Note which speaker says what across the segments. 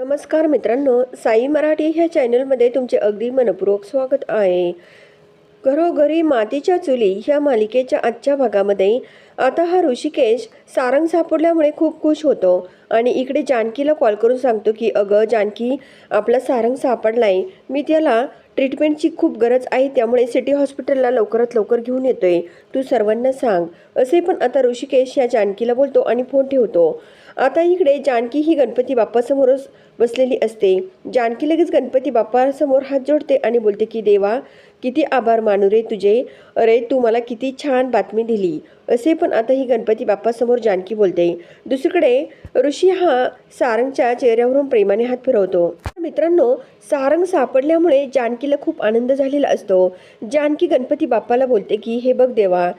Speaker 1: नमस्कार मित्रांनो साई मराठी ह्या चॅनलमध्ये तुमचे अगदी मनपूर्वक स्वागत आहे. घरोघरी मातीच्या चुली ह्या मालिकेच्या आजच्या भागामध्ये आता हा ऋषिकेश सारंग सापडल्यामुळे खूप खुश होतो आणि इकडे जानकीला कॉल करून सांगतो की अगं जानकी आपला सारंग सापडलाय. मी त्याला ट्रीटमेंटची खूप गरज आहे त्यामुळे सिटी हॉस्पिटलला लवकरात लवकर घेऊन येतोय. तू सर्वांना सांग. असे पण आता ऋषिकेश या जानकीला बोलतो आणि फोन ठेवतो. आता इकडे जानकी ही गणपती बाप्पासमोरच बसलेली असते. जानकी लगेच गणपती बाप्पासमोर हात जोडते आणि बोलते की देवा किती आभार मानू रे तुझे. अरे तू मला किती छान बातमी दिली. असे पण आता ही गणपती बाप्पासमोर जानकी बोलते. दुसरीकडे ऋषी हा सारंगच्या चेहऱ्यावरून प्रेमाने हात फिरवतो. मित्रांनो सारंग सापडल्यामुळे जानकीला खूप आनंद झालेला असतो. जानकी गणपती बाप्पाला बोलते की हे बघ देवा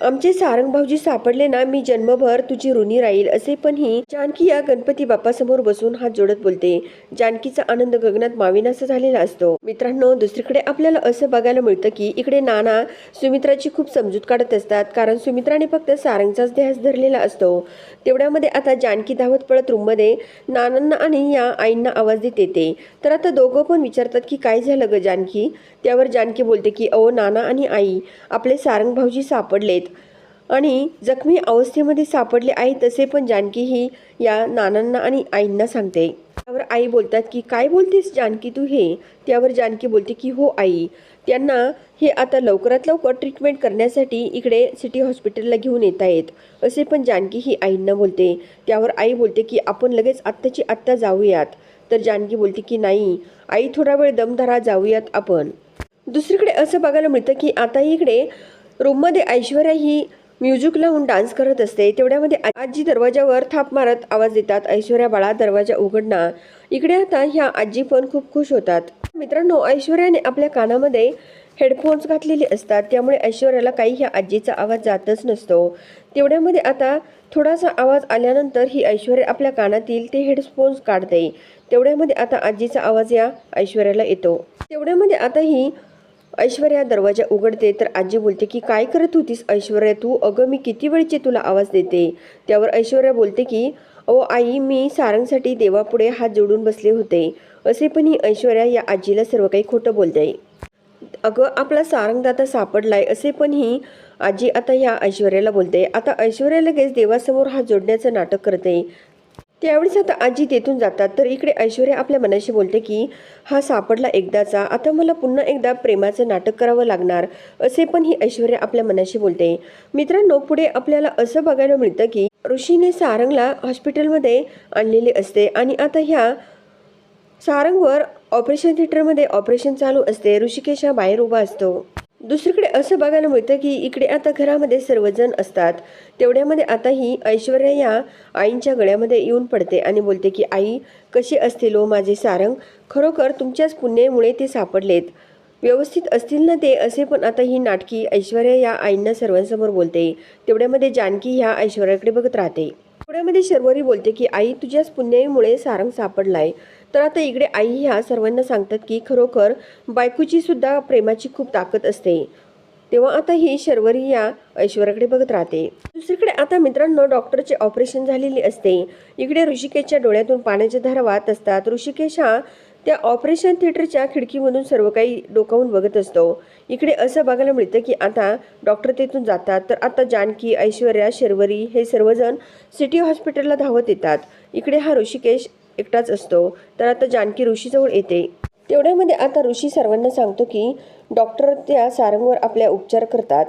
Speaker 1: आमचे सारंग भाऊजी सापडले ना मी जन्मभर तुझी ऋणी राहील असे पण ही जानकी या गणपती बाप्पासमोर बसून हात जोडत बोलते. जानकीचा आनंद गगनात माविनासा झालेला असतो. मित्रांनो दुसरीकडे आपल्याला असं बघायला मिळतं की इकडे नाना सुमित्राची खूप समजूत काढत असतात कारण सुमित्राने फक्त सारंगचाच ध्यास धरलेला असतो. तेवढ्यामध्ये आता जानकी धावत पळत रूममध्ये नानांना आणि या आईंना आवाज देत येते. तर आता दोघं पण विचारतात की काय झालं ग जानकी? त्यावर जानकी बोलते की अहो नाना आणि आई आपले सारंग भाऊजी सापडलेत. आणि जखमी अवस्थेमध्ये सापडले आहे तसे पण जानकी ही या नानांना आणि आईंना सांगते. त्यावर आई बोलतात की काय बोलतेस जानकी तू हे? त्यावर जानकी बोलते की हो आई. त्यांना हे आता लवकरात लवकर ट्रीटमेंट करण्यासाठी इकडे सिटी हॉस्पिटलला घेऊन येत आहेत. असे पण जानकी ही आईंना बोलते. त्यावर आई बोलते की आपण लगेच आत्ताची आत्ता जाऊयात. तर जानकी बोलते की नाही. आई थोडा वेळ दमधारा जाऊयात आपण. दुसरीकडे असं बघायला मिळतं की आता इकडे रूममध्ये ऐश्वर्या ही म्युझिक लावून डान्स करत असते तेवढ्यामध्ये आजी दरवाजावर थाप मारत आवाज देतात ऐश्वर्या बाळा दरवाजा उघडणार इकडे आता ह्या आजी पण खूप खुश होतात. मित्रांनो ऐश्वर्याने आपल्या कानामध्ये हेडफोन्स घातलेले असतात त्यामुळे ऐश्वर्याला काही ह्या आजीचा आवाज जातच नसतो. तेवढ्यामध्ये आता थोडासा आवाज आल्यानंतर ही ऐश्वर्या आपल्या कानातील ते हेडफोन्स काढते. तेवढ्यामध्ये आता आजीचा आवाज या ऐश्वर्याला येतो. तेवढ्यामध्ये आता ही ऐश्वर्या दरवाजा उघडते तर आजी बोलते की काय करत होतीस ऐश्वर्या तू? अगं मी किती वेळची तुला आवाज देते. त्यावर ऐश्वर्या बोलते की अहो आई मी सारंगसाठी देवापुढे हात जोडून बसले होते. असे पण ही ऐश्वर्या या आजीला सर्व काही खोटं बोलते. अगं आपला सारंगदाता सापडलाय. असे पण ही आजी आता या ऐश्वर्याला बोलते. आता ऐश्वर्या लगेच देवासमोर हात जोडण्याचं नाटक करते. त्यावेळेस आता आजी तेथून जातात. तर इकडे ऐश्वर्या आपल्या मनाशी बोलते की हा सापडला एकदाचा. आता मला पुन्हा एकदा प्रेमाचं नाटक करावं लागणार. असे पण ही ऐश्वर्या आपल्या मनाशी बोलते. मित्रांनो पुढे आपल्याला असं बघायला मिळतं की ऋषीने सारंगला हॉस्पिटलमध्ये आणलेले असते आणि आता ह्या सारंगवर ऑपरेशन थिएटरमध्ये ऑपरेशन चालू असते. ऋषिकेश हा बाहेर उभा असतो. दुसरीकडे असं बघायला मिळतं की इकडे आता घरामध्ये सर्वजण असतात. तेवढ्यामध्ये आता ही ऐश्वर्या या आईंच्या गळ्यामध्ये येऊन पडते आणि बोलते की आई कशी असतील हो माझे सारंग? खरोखर तुमच्याच पुण्यामुळे ते सापडलेत. व्यवस्थित असतील ना ते? असे पण आता ही नाटकी ऐश्वर्या या आईंना सर्वांसमोर बोलते. तेवढ्यामध्ये जानकी ह्या ऐश्वर्याकडे बघत राहते. तेवढ्यामध्ये शर्वरी बोलते की आई तुझ्याच पुण्यामुळे सारंग सापडलाय. तर आता इकडे आई ह्या सर्वांना सांगतात की खरोखर बायकोची सुद्धा प्रेमाची खूप ताकद असते. तेव्हा आता ही शर्वरी या ऐश्वर्याकडे बघत राहते. दुसरीकडे आता मित्रांनो डॉक्टरचे ऑपरेशन झालेले असते. इकडे ऋषिकेशच्या डोळ्यातून पाण्याच्या धारा वाहत असतात. ऋषिकेश हा त्या ऑपरेशन थिएटरच्या खिडकीमधून सर्व काही डोकावून बघत असतो. इकडे असं बघायला मिळतं की आता डॉक्टर तिथून जातात. तर आता जानकी ऐश्वर्या शर्वरी हे सर्वजण सिटी हॉस्पिटलला धावत येतात. इकडे हा ऋषिकेश एकटाच असतो तर आता जानकी ऋषीजवळ येते. तेवढ्यामध्ये आता ऋषी सर्वांना सांगतो की डॉक्टर त्या सारंगवर आपल्या उपचार करतात.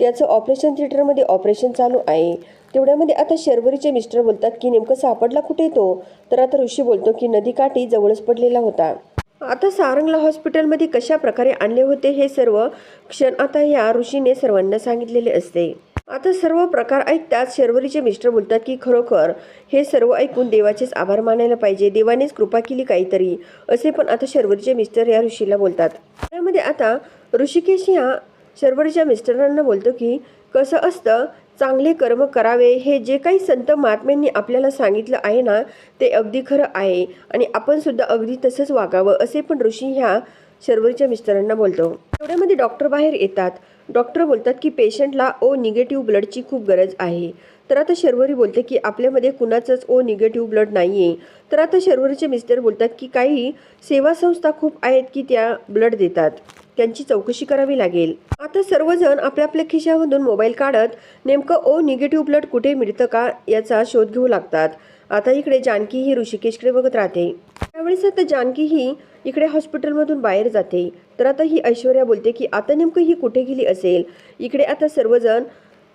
Speaker 1: त्याचं ऑपरेशन थिएटरमध्ये ऑपरेशन चालू आहे. तेवढ्यामध्ये आता शर्वरीचे मिस्टर बोलतात की नेमकं सापडला कुठे तो? तर आता ऋषी बोलतो की नदीकाठी जवळच पडलेला होता. आता सारंगला हॉस्पिटलमध्ये कशा प्रकारे आणले होते हे सर्व क्षण आता या ऋषीने सर्वांना सांगितलेले असते. आता सर्व प्रकार ऐकताच शर्वरीचे मिस्टर बोलतात की खरोखर हे सर्व ऐकून देवाचेच आभार मानायला पाहिजे. देवानेच कृपा केली काहीतरी. असे पण आता शर्वरीचे मिस्टर या ऋषीला बोलतात. त्यामध्ये आता ऋषिकेश या शर्वरीच्या मिस्टरांना बोलतो की कसं असतं? चांगले कर्म करावे. हे जे काही संत महात्म्यांनी आपल्याला सांगितलं आहे ना ते अगदी खरं आहे आणि आपणसुद्धा अगदी तसंच वागावं. असे पण ऋषी ह्या शर्वरीच्या मिस्टरांना बोलतो. एवढ्यामध्ये डॉक्टर बाहेर येतात. डॉक्टर बोलतात की पेशंटला ओ निगेटिव्ह ब्लडची खूप गरज आहे. तर आता शर्वरी बोलते की आपल्यामध्ये कुणाचंच ओ निगेटिव्ह ब्लड नाही आहे तर आता शर्वरीचे मिस्टर बोलतात की काही सेवा संस्था खूप आहेत की त्या ब्लड देतात. त्यांची चौकशी करावी लागेल. आता सर्वजण आपल्या आपल्या खिशामधून मोबाईल काढत नेमकं ओ निगेटिव्ह ब्लड कुठे मिळतं का याचा शोध घेऊ लागतात. आता इकडे जानकी ही ऋषिकेशकडे बघत राहते. त्यावेळेस आता जानकी ही इकडे हॉस्पिटलमधून बाहेर जाते. तर आता ही ऐश्वर्या बोलते की आता नेमकं ही कुठे गेली असेल? इकडे आता सर्वजण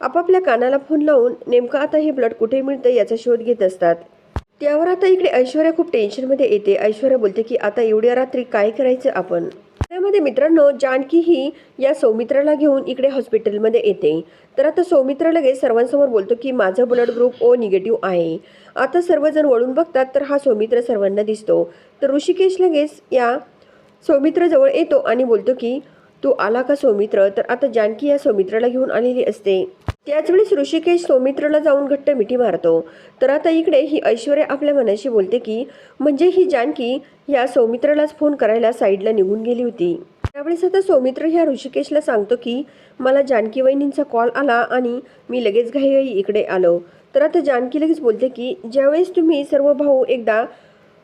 Speaker 1: आपापल्या कानाला फोन लावून नेमकं आता हे ब्लड कुठे मिळतं याचा शोध घेत असतात. त्यावर आता इकडे ऐश्वर्या खूप टेन्शनमध्ये येते. ऐश्वर्या बोलते की आता एवढ्या रात्री काय करायचं आपण? त्यामध्ये मित्रांनो जानकी ही या सौमित्राला घेऊन इकडे हॉस्पिटलमध्ये येते. तर आता सौमित्र लगेच सर्वांसमोर बोलतो की माझं ब्लड ग्रुप ओ निगेटिव्ह आहे. आता सर्वजण वळून बघतात तर हा सौमित्र सर्वांना दिसतो. तर ऋषिकेश लगेच या सौमित्रजवळ येतो आणि बोलतो की तू आला का सौमित्र? तर आता जानकी या सौमित्राला घेऊन आलेली असते. त्याचवेळेस ऋषिकेश सौमित्रला जाऊन घट्ट मिठी मारतो. तर आता इकडे ही ऐश्वर्या आपल्या मनाशी बोलते की म्हणजे ही जानकी ह्या सौमित्रालाच फोन करायला साईडला निघून गेली होती. त्यावेळेस आता सौमित्र ह्या ऋषिकेशला सांगतो की मला जानकी वहिनींचा कॉल आला आणि मी लगेच घाईघाई इकडे आलो. तर आता जानकी लगेच बोलते की ज्यावेळेस तुम्ही सर्व भाऊ एकदा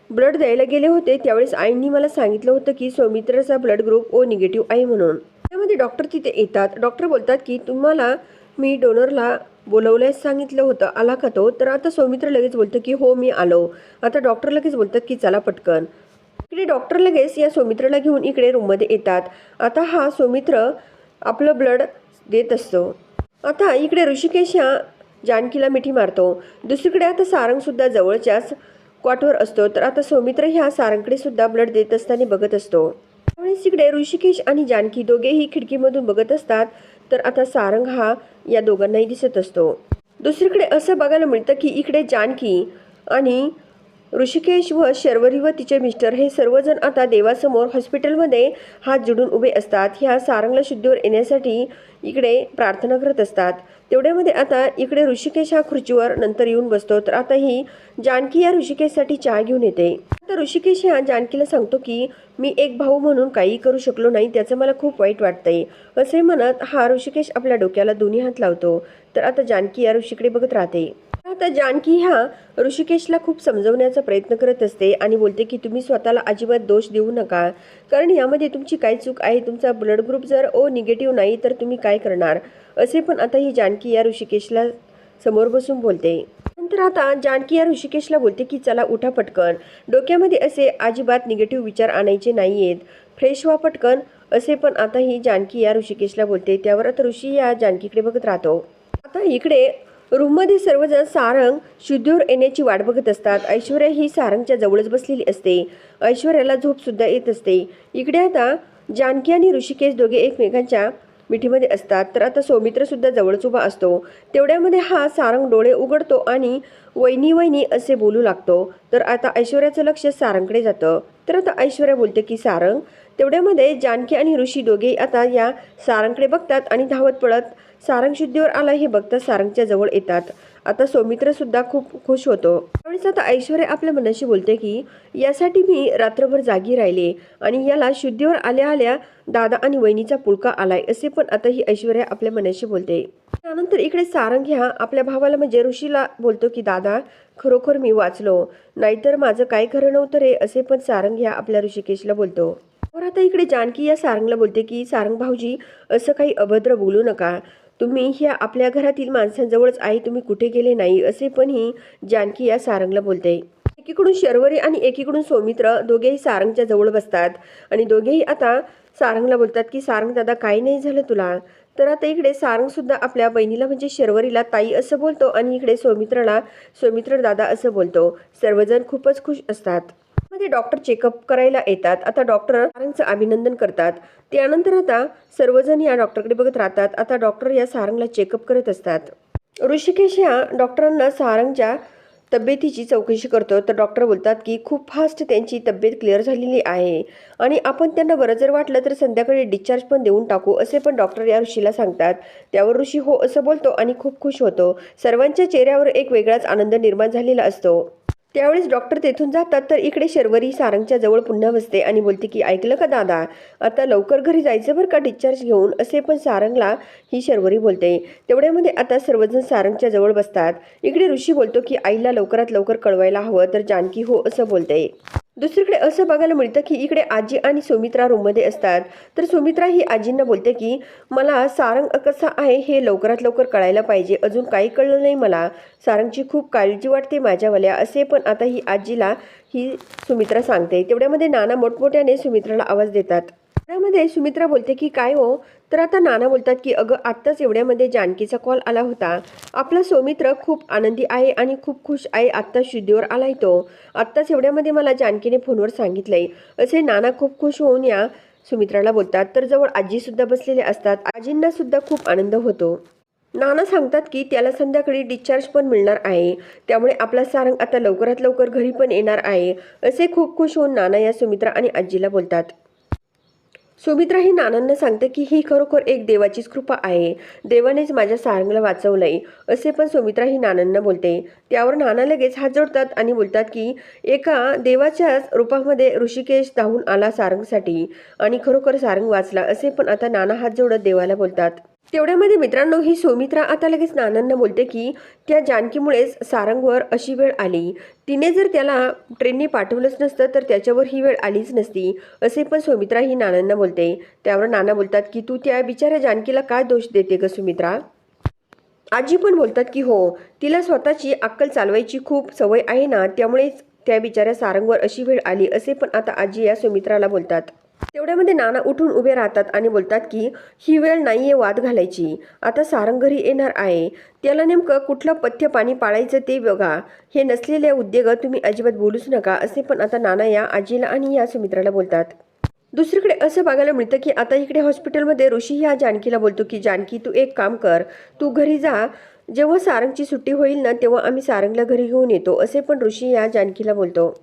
Speaker 1: ब्लड द्यायला गेले होते त्यावेळेस आईंनी मला सांगितलं होतं की सौमित्राचा ब्लड ग्रुप ओ निगेटिव्ह आहे म्हणून. त्यामध्ये डॉक्टर तिथे येतात. डॉक्टर बोलतात की तुम्हाला मी डोनरला बोलवल्यास सांगितलं होतं. आला का तो? तर आता सौमित्र लगेच बोलतं की हो मी आलो. आता डॉक्टर लगेच बोलतात की चला पटकन. इकडे डॉक्टर लगेच या सौमित्रला घेऊन इकडे रूममध्ये येतात. आता हा सौमित्र आपलं ब्लड देत असतो. आता इकडे ऋषिकेश ह्या जानकीला मिठी मारतो. दुसरीकडे आता सारंगसुद्धा जवळच्याच क्वाटवर असतो. तर आता सौमित्र ह्या सारंगकडे सुद्धा ब्लड देत असताना बघत असतो. त्यावेळेस इकडे ऋषिकेश आणि जानकी दोघेही खिडकीमधून बघत असतात. तर आता सारंग हा या दोघांनाही दिसत असतो. दुसरीकडे असं बघायला मिळतं की इकडे जानकी आणि ऋषिकेश व शर्वरी व तिचे मिस्टर हे सर्वजण आता देवासमोर हॉस्पिटलमध्ये हात जोडून उभे असतात. ह्या सारंगला शुद्धीवर येण्यासाठी इकडे प्रार्थना करत असतात. तेवढ्यामध्ये आता इकडे ऋषिकेश हा खुर्चीवर नंतर येऊन बसतो. तर आता ही जानकी या ऋषिकेशसाठी चहा घेऊन येते. आता ऋषिकेश हा जानकीला सांगतो की मी एक भाऊ म्हणून काही करू शकलो नाही त्याचं मला खूप वाईट वाटतंय. असे म्हणत हा ऋषिकेश आपल्या डोक्याला दोन्ही हात लावतो. तर आता जानकी या ऋषीकडे बघत राहते. आता जानकी ह्या ऋषिकेशला खूप समजवण्याचा प्रयत्न करत असते आणि बोलते की तुम्ही स्वतःला अजिबात दोष देऊ नका. कारण यामध्ये तुमची काय चूक आहे? तुमचा ब्लड ग्रुप जर ओ निगेटिव्ह नाही तर तुम्ही काय करणार? असे पण आता ही जानकी या ऋषिकेशला समोर बसून बोलते. नंतर आता जानकी या ऋषिकेशला बोलते की चला उठा पटकन. डोक्यामध्ये असे अजिबात निगेटिव्ह विचार आणायचे नाही आहेत फ्रेश व्हा पटकन. असे पण आता ही जानकी या ऋषिकेशला बोलते. त्यावर आता ऋषी या जानकीकडे बघत राहतो. आता इकडे रूममध्ये सर्वजण सारंग शुद्धीवर येण्याची वाट बघत असतात. ऐश्वर्या ही सारंगच्या जवळच बसलेली असते. ऐश्वर्याला झोपसुद्धा येत असते. इकडे आता जानकी आणि ऋषिकेश दोघे एकमेकांच्या मिठीमध्ये असतात. तर आता सौमित्रसुद्धा जवळच उभा असतो. तेवढ्यामध्ये हा सारंग डोळे उघडतो आणि वैनी वैनी असे बोलू लागतो. तर आता ऐश्वर्याचं लक्ष सारंगकडे जातं. तर आता ऐश्वर्या बोलते की सारंग तेवढ्यामध्ये जानकी आणि ऋषी दोघे आता या सारंगकडे बघतात आणि धावत पळत सारंग शुद्धीवर आला हे बघता सारंगच्या जवळ येतात. आता सौमित्र सुद्धा खूप खुश होतो. त्यावेळेस आता ऐश्वर्या आपल्या मनाशी बोलते की यासाठी मी रात्रभर जागी राहिले आणि याला शुद्धीवर आल्या आल्या दादा आणि वहिनीचा पुळका आलाय असे पण आता ही ऐश्वर्या आपल्या मनाशी बोलते. त्यानंतर इकडे सारंग ह्या आपल्या भावाला म्हणजे ऋषीला बोलतो की दादा खरोखर मी वाचलो. नाहीतर माझं काय खरं नव्हतं रे असे पण सारंग ह्या आपल्या ऋषिकेशला बोलतो. तर आता इकडे जानकी या सारंगला बोलते की सारंग भाऊजी असं काही अभद्र बोलू नका. तुम्ही ह्या आपल्या घरातील माणसांजवळच आहे तुम्ही कुठे गेले नाही असे पण ही जानकी या सारंगला बोलते. एकीकडून शर्वरी आणि एकीकडून सौमित्र दोघेही सारंगच्या जवळ बसतात. आणि दोघेही आता सारंगला बोलतात की सारंग दादा काही नाही झालं तुला? तर आता इकडे सारंग सुद्धा आपल्या बहिणीला म्हणजे शर्वरीला ताई असं बोलतो. आणि इकडे सौमित्राला सौमित्र दादा असं बोलतो. सर्वजण खूपच खुश असतात. मध्ये डॉक्टर चेकअप करायला येतात. आता डॉक्टर सारंगचं अभिनंदन करतात. त्यानंतर आता सर्वजण या डॉक्टरकडे बघत राहतात. आता डॉक्टर या सारंगला चेकअप करत असतात. ऋषिकेश ह्या डॉक्टरांना सारंगच्या तब्येतीची चौकशी करतो. तर डॉक्टर बोलतात की खूप फास्ट त्यांची तब्येत क्लिअर झालेली आहे. आणि आपण त्यांना बरं जर वाटलं तर संध्याकाळी डिस्चार्ज पण देऊन टाकू असे पण डॉक्टर या ऋषीला सांगतात. त्यावर ऋषी हो असं बोलतो आणि खूप खुश होतो. सर्वांच्या चेहऱ्यावर एक वेगळाच आनंद निर्माण झालेला असतो. त्यावेळेस डॉक्टर तेथून जातात तर इकडे शर्वरी सारंगच्या जवळ पुन्हा बसते आणि बोलते की ऐकलं का दादा? आता लवकर घरी जायचं बरं का डिस्चार्ज घेऊन? असे पण सारंगला ही शर्वरी बोलते. तेवढ्यामध्ये आता सर्वजण सारंगच्या जवळ बसतात. इकडे ऋषी बोलतो की आईला लवकरात लवकर कळवायला हवं तर जानकी हो असं बोलते. दुसरीकडे असं बघायला मिळतं की इकडे आजी आणि सुमित्रा रूममध्ये असतात. तर सुमित्रा ही आजींना बोलते की मला सारंग कसा आहे हे लवकरात लवकर कळायला पाहिजे. अजून काही कळलं नाही मला. सारंगची खूप काळजी वाटते माझ्यावाल्या. असे पण आता ही आजीला ही सुमित्रा सांगते. तेवढ्यामध्ये नाना मोठमोठ्याने सुमित्राला आवाज देतात. त्यामध्ये सुमित्रा बोलते की काय हो? तर आता नाना बोलतात की अगं आत्ताच एवढ्यामध्ये जानकीचा कॉल आला होता. आपला सौमित्र खूप आनंदी आहे आणि खूप खुश आहे. आत्ता शुद्धीवर आलाय तो. आत्ताच एवढ्यामध्ये मला जानकीने फोनवर सांगितलंय. असे नाना खूप खुश होऊन या सुमित्राला बोलतात. तर जवळ आजीसुद्धा बसलेले असतात. आजींना सुद्धा खूप आनंद होतो. नाना सांगतात की त्याला संध्याकाळी डिस्चार्ज पण मिळणार आहे. त्यामुळे आपला सारंग आता लवकरात लवकर घरी पण येणार आहे. असे खूप खुश होऊन नाना या सुमित्रा आणि आजीला बोलतात. सुमित्रा ही नानांना सांगते की ही खरोखर एक देवाचीच कृपा आहे. देवानेच माझ्या सारंगला वाचवलंय. असे पण सुमित्रा ही नानांना बोलते. त्यावर नाना लगेच हात जोडतात आणि बोलतात की एका देवाच्याच रूपामध्ये ऋषिकेश धावून आला सारंगसाठी आणि खरोखर सारंग वाचला. असे पण आता नाना हात जोडत देवाला बोलतात. तेवढ्यामध्ये मित्रांनो ही सौमित्रा आता लगेच नानांना बोलते की त्या जानकीमुळेच सारंगवर अशी वेळ आली. तिने जर त्याला ट्रेनने पाठवलंच नसतं तर त्याच्यावर ही वेळ आलीच नसती असे पण सौमित्रा ही नानांना बोलते. त्यावर नाना बोलतात की तू त्या बिचाऱ्या जानकीला काय दोष देते ग सुमित्रा? आजी पण बोलतात की हो तिला स्वतःची अक्कल चालवायची खूप सवय आहे ना त्यामुळेच त्या बिचाऱ्या सारंगवर अशी वेळ आली असे पण आता आजी या सुमित्राला बोलतात. तेवढ्यामध्ये नाना उठून उभे राहतात आणि बोलतात की ही वेळ नाहीये वाद घालायची. आता सारंग घरी येणार आहे. त्याला नेमकं कुठलं पथ्य पाणी पाळायचं ते बघा. हे नसलेले उद्योग तुम्ही अजिबात बोलूच नका असे पण आता नाना या आजीला आणि या सुमित्राला बोलतात. दुसरीकडे असं बघायला मिळतं की आता इकडे हॉस्पिटलमध्ये ऋषी ह्या जानकीला बोलतो की जानकी तू एक काम कर. तू घरी जा. जेव्हा सारंगची सुट्टी होईल ना तेव्हा आम्ही सारंगला घरी घेऊन येतो असे पण ऋषी या जानकीला बोलतो.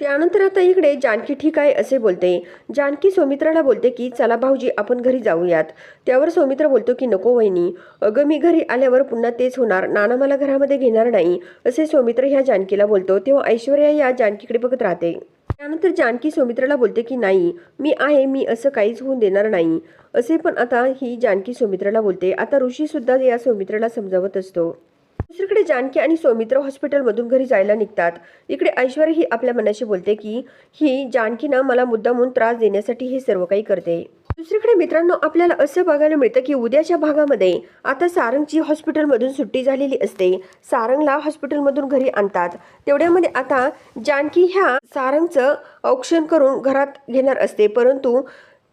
Speaker 1: त्यानंतर आता इकडे जानकी ठीक आहे असे बोलते. जानकी सौमित्राला बोलते की चला भाऊजी आपण घरी जाऊयात. त्यावर सौमित्र बोलतो की नको वहिनी. अगं मी घरी आल्यावर पुन्हा तेच होणार. नाना मला घरामध्ये घेणार नाही. असे सौमित्र ह्या जानकीला बोलतो. तेव्हा ऐश्वर्या या जानकीकडे बघत राहते. त्यानंतर जानकी सौमित्राला बोलते की नाही मी आहे मी असं काहीच होऊन देणार नाही. असे पण आता ही जानकी सौमित्राला बोलते. आता ऋषी सुद्धा या सौमित्राला समजावत असतो. दुसरीकडे जानकी आणि सौमित्र हॉस्पिटलमधून घरी जायला निघतात. इकडे ऐश्वर्या ही आपल्या मनाशी बोलते की ही जानकीनं मला मुद्दामून त्रास देण्यासाठी हे सर्व काही करते. दुसरीकडे मित्रांनो आपल्याला असं बघायला मिळतं की उद्याच्या भागामध्ये आता सारंगची हॉस्पिटलमधून सुट्टी झालेली असते. सारंगला हॉस्पिटलमधून घरी आणतात. तेवढ्यामध्ये आता जानकी ह्या सारंगचं औक्षण करून घरात घेणार असते. परंतु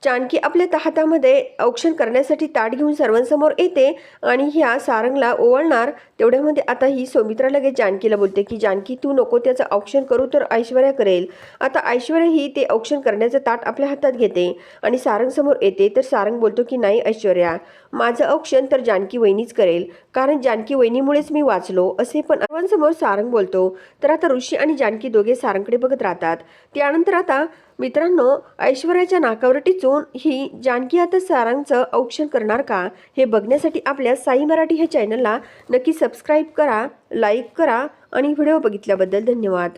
Speaker 1: जानकी आपल्या हातामध्ये औक्षण करण्यासाठी ताट घेऊन सर्वांसमोर येते आणि ह्या सारंगला ओवाळणार. तेवढ्यामध्ये आता ही सौमित्रा लगेच जानकीला बोलते की जानकी तू नको त्याचं औक्षण करू तर ऐश्वर्या करेल. आता ऐश्वर्या ही ते औक्षण करण्याचं ताट आपल्या हातात घेते आणि सारंगसमोर येते. तर सारंग बोलतो की नाही ऐश्वर्या माझं औक्षण तर जानकी वहिनीच करेल. कारण जानकी वहिनीमुळेच मी वाचलो. असे पण सर्वांसमोर सारंग बोलतो. तर आता ऋषी आणि जानकी दोघे सारंगकडे बघत राहतात. त्यानंतर आता मित्रांनो ऐश्वर्याच्या नाकावर टिचून ही जानकी आता सारांचं औक्षण करणार का हे बघण्यासाठी आपल्या साई मराठी ह्या चॅनलला नक्की सबस्क्राईब करा लाईक करा आणि व्हिडिओ बघितल्याबद्दल धन्यवाद.